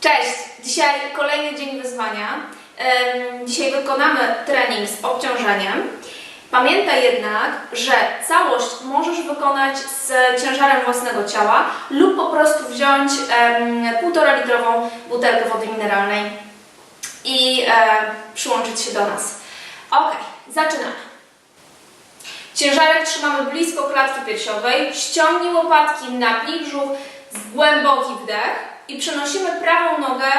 Cześć! Dzisiaj kolejny dzień wyzwania. Dzisiaj wykonamy trening z obciążeniem. Pamiętaj jednak, że całość możesz wykonać z ciężarem własnego ciała lub po prostu wziąć em, półtora litrową butelkę wody mineralnej i e, przyłączyć się do nas. Ok, zaczynamy. Ciężarek trzymamy blisko klatki piersiowej, ściągnij łopatki, napnij brzuch, głęboki wdech i przenosimy prawą nogę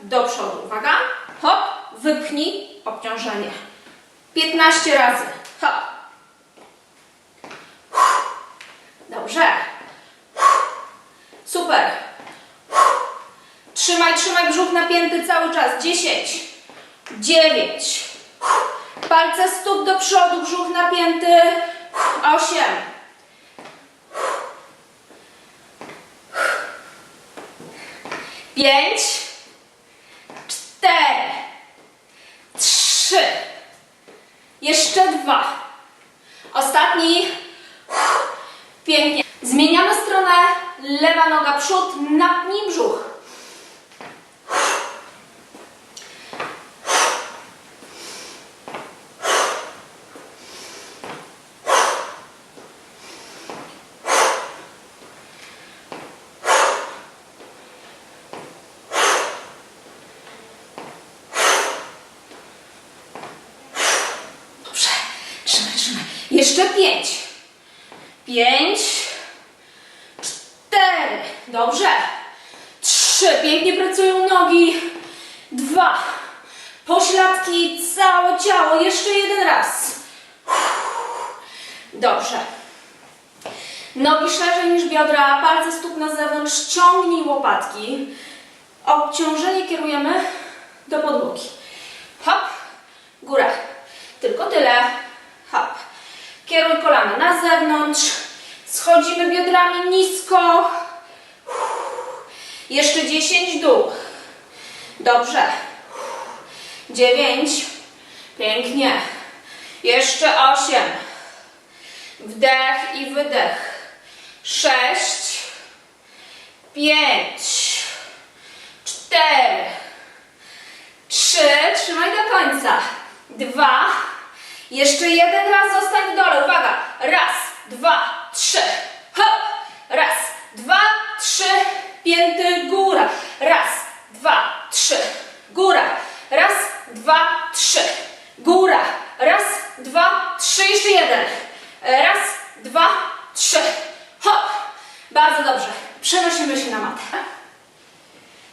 do przodu. Uwaga, hop, wypchnij obciążenie. 15 razy, hop. Dobrze. Super. Trzymaj, trzymaj brzuch napięty cały czas. 10, 9, palce stóp do przodu, brzuch napięty. 8, pięć, cztery, trzy, jeszcze dwa. Ostatni. Pięknie. Zmieniamy stronę. Lewa noga przód, napnij brzuch. Dobrze. Trzymaj, trzymaj. Jeszcze pięć. Pięć. Cztery. Dobrze. Trzy. Pięknie pracują nogi. Dwa. Pośladki, całe ciało. Jeszcze jeden raz. Dobrze. Nogi szerzej niż biodra, palce stóp na zewnątrz, ściągnij łopatki. Obciążenie kierujemy do podłogi. Hop, góra. Tylko tyle. Hop. Kieruj kolana na zewnątrz. Schodzimy biodrami nisko. Jeszcze 10 dół. Dobrze. 9. Pięknie. Jeszcze 8. Wdech i wydech. 6. 5. 4. Trzy, trzymaj do końca. Dwa, jeszcze jeden raz zostań w dole. Uwaga, raz, dwa, trzy. Hop, raz, dwa, trzy, pięty, góra. Raz, dwa, trzy, góra. Raz, dwa, trzy, góra. Raz, dwa, trzy, jeszcze jeden. Raz, dwa, trzy. Hop, bardzo dobrze. Przenosimy się na matę.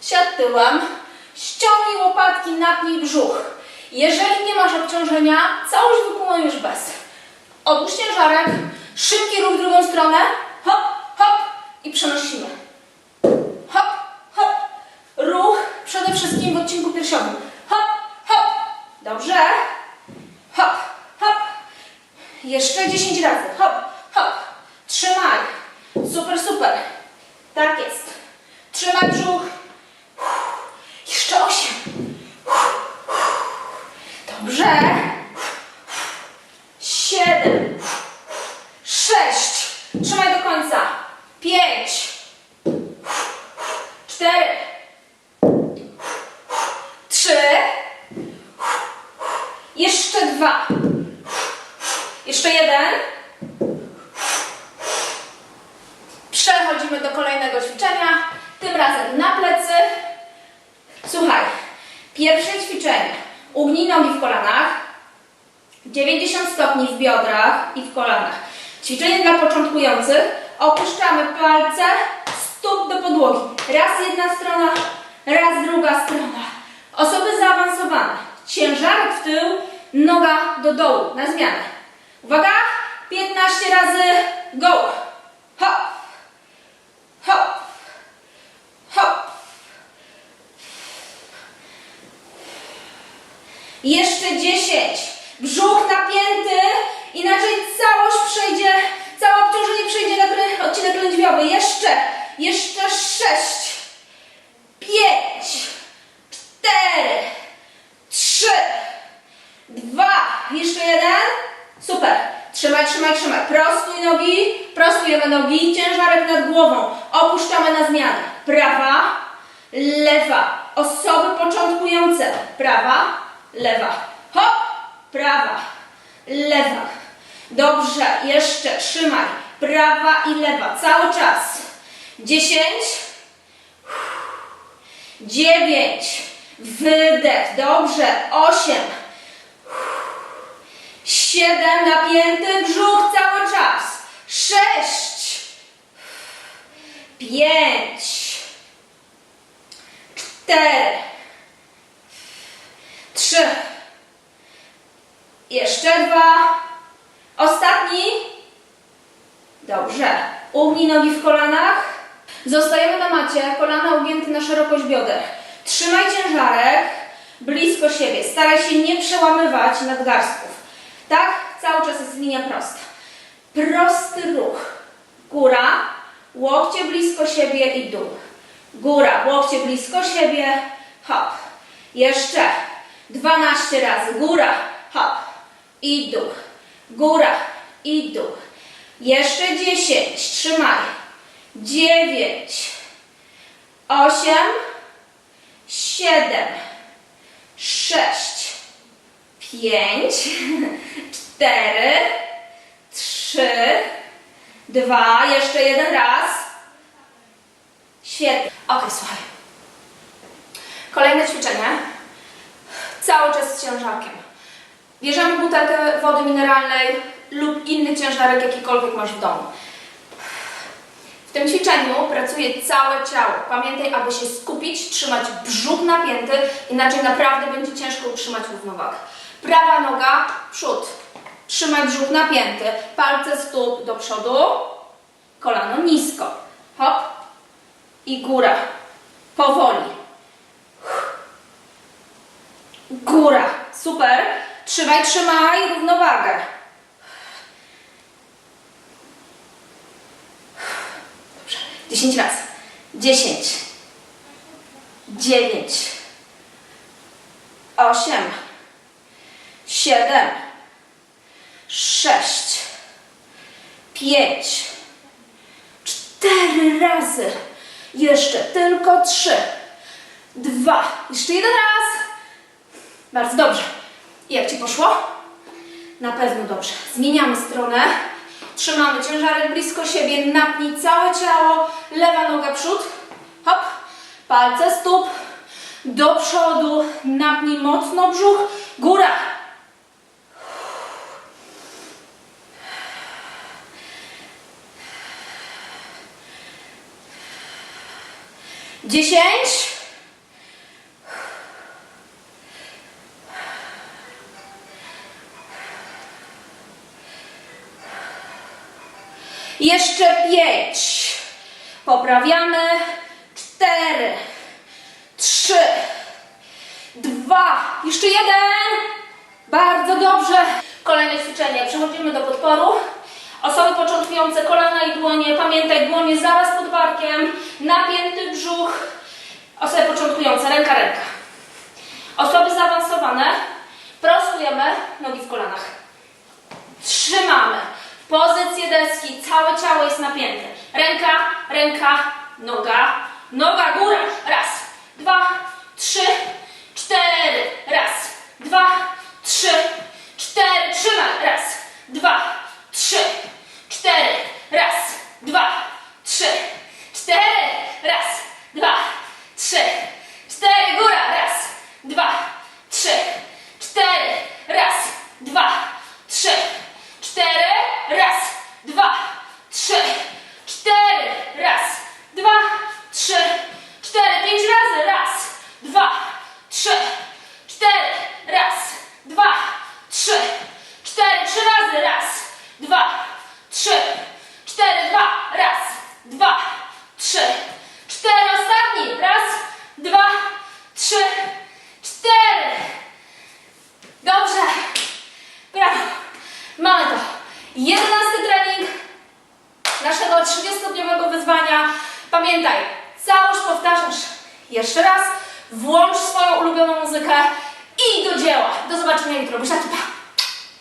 Siad tyłem, ściągnij łopatki, napnij brzuch. Jeżeli nie masz obciążenia, całość już bez. Odłóż ciężarek, szybki ruch w drugą stronę, hop, hop i przenosimy. Hop, hop, ruch przede wszystkim w odcinku piersiowym. Hop, hop, dobrze, hop, hop, jeszcze 10 razy, hop, hop, trzymaj, super, super, tak jest, trzymaj brzuch, jeszcze 8 brzeg, siedem, sześć, trzymaj do końca, pięć, cztery, trzy, jeszcze dwa, jeszcze jeden, przechodzimy do kolejnego ćwiczenia, tym razem na plecy, słuchaj, pierwsze ćwiczenie, Ugnij nogi w kolanach. 90 stopni w biodrach i w kolanach. Ćwiczenie dla początkujących. Opuszczamy palce, stóp do podłogi. Raz jedna strona, raz druga strona. Osoby zaawansowane. Ciężarek w tył, noga do dołu. Na zmianę. Uwaga! 15 razy go. Hop. Hop. Hop. Jeszcze 10. Brzuch napięty, inaczej całość przejdzie, całe obciążenie przejdzie na odcinek lędźwiowy. Jeszcze, jeszcze 6, 5, 4, 3, 2, jeszcze jeden. Super. Trzymaj, trzymaj, trzymaj. Prostuj nogi, prostujemy nogi, ciężarek nad głową. Opuszczamy na zmianę. Prawa, lewa, dwa. Osoby początkujące. Prawa, lewa. Hop, prawa, lewa. Dobrze, jeszcze trzymaj. Prawa i lewa, cały czas. Dziesięć. Dziewięć. Wydech, dobrze. Osiem. Siedem, napięty brzuch cały czas. Sześć. Pięć. Cztery. Trzy. Jeszcze dwa. Ostatni. Dobrze. Ugnij nogi w kolanach. Zostajemy na macie, kolana ugięte na szerokość bioder. Trzymaj ciężarek blisko siebie. Staraj się nie przełamywać nadgarstków. Tak? Cały czas jest linia prosta. Prosty ruch. Góra, łokcie blisko siebie i dół. Góra, łokcie blisko siebie, hop. Jeszcze 12 razy. Góra, hop. I dół. Góra i dół. Jeszcze 10. Trzymaj. 9. 8. 7. 6. 5. 4. 3. 2. Jeszcze jeden raz. Świetnie. Ok, słuchaj. Kolejne ćwiczenie. Cały czas z ciężarkiem. Bierzemy butelkę wody mineralnej lub inny ciężarek, jakikolwiek masz w domu. W tym ćwiczeniu pracuje całe ciało. Pamiętaj, aby się skupić, trzymać brzuch napięty, inaczej naprawdę będzie ciężko utrzymać równowagę. Prawa noga, przód. Trzymaj brzuch napięty. Palce stóp do przodu, kolano nisko. Hop i góra. Powoli. Góra. Super. Trzymaj, trzymaj równowagę. Dobrze. 10 razy. 10. 9. 8. 7. 6. 5. 4 razy. Jeszcze tylko 3. 2. Jeszcze jeden raz. Bardzo dobrze. I Jak Ci poszło? Na pewno dobrze. Zmieniamy stronę. Trzymamy ciężarek blisko siebie. Napnij całe ciało. Lewa noga przód. Hop. Palce stóp. Do przodu. Napnij mocno brzuch. Góra. Dziesięć. Pięć. Poprawiamy. Cztery. Trzy. Dwa. Jeszcze jeden. Bardzo dobrze. Kolejne ćwiczenie. Przechodzimy do podporu. Osoby początkujące kolana i dłonie. Pamiętaj, dłonie zaraz pod barkiem. Napięty brzuch. Osoby początkujące. Ręka, ręka. Osoby zaawansowane. Prostujemy nogi w kolanach. Pozycję deski, całe ciało jest napięte. Ręka, ręka, noga, noga, góra. Raz, dwa, trzy, cztery. Raz, dwa, trzy, cztery. Trzymaj. Raz, dwa, trzy, cztery. Raz, dwa, trzy, cztery. Raz, dwa, trzy, cztery. Góra. Raz, dwa, trzy, cztery. Raz, dwa, trzy, cztery. Raz, dwa, trzy, cztery. Raz, dwa, trzy, cztery. Pięć razy. Raz, dwa, trzy, cztery. Raz, dwa, trzy, cztery. Trzy razy. Raz, dwa, trzy, cztery. Dwa. Raz, dwa, trzy, cztery. Ostatni. Raz, dwa, trzy, cztery. Dobrze. Brawo. Mamy to. Jedenasty trening naszego 30-dniowego wyzwania. Pamiętaj, całość powtarzasz jeszcze raz. Włącz swoją ulubioną muzykę i do dzieła. Do zobaczenia jutro. Buziaki, pa.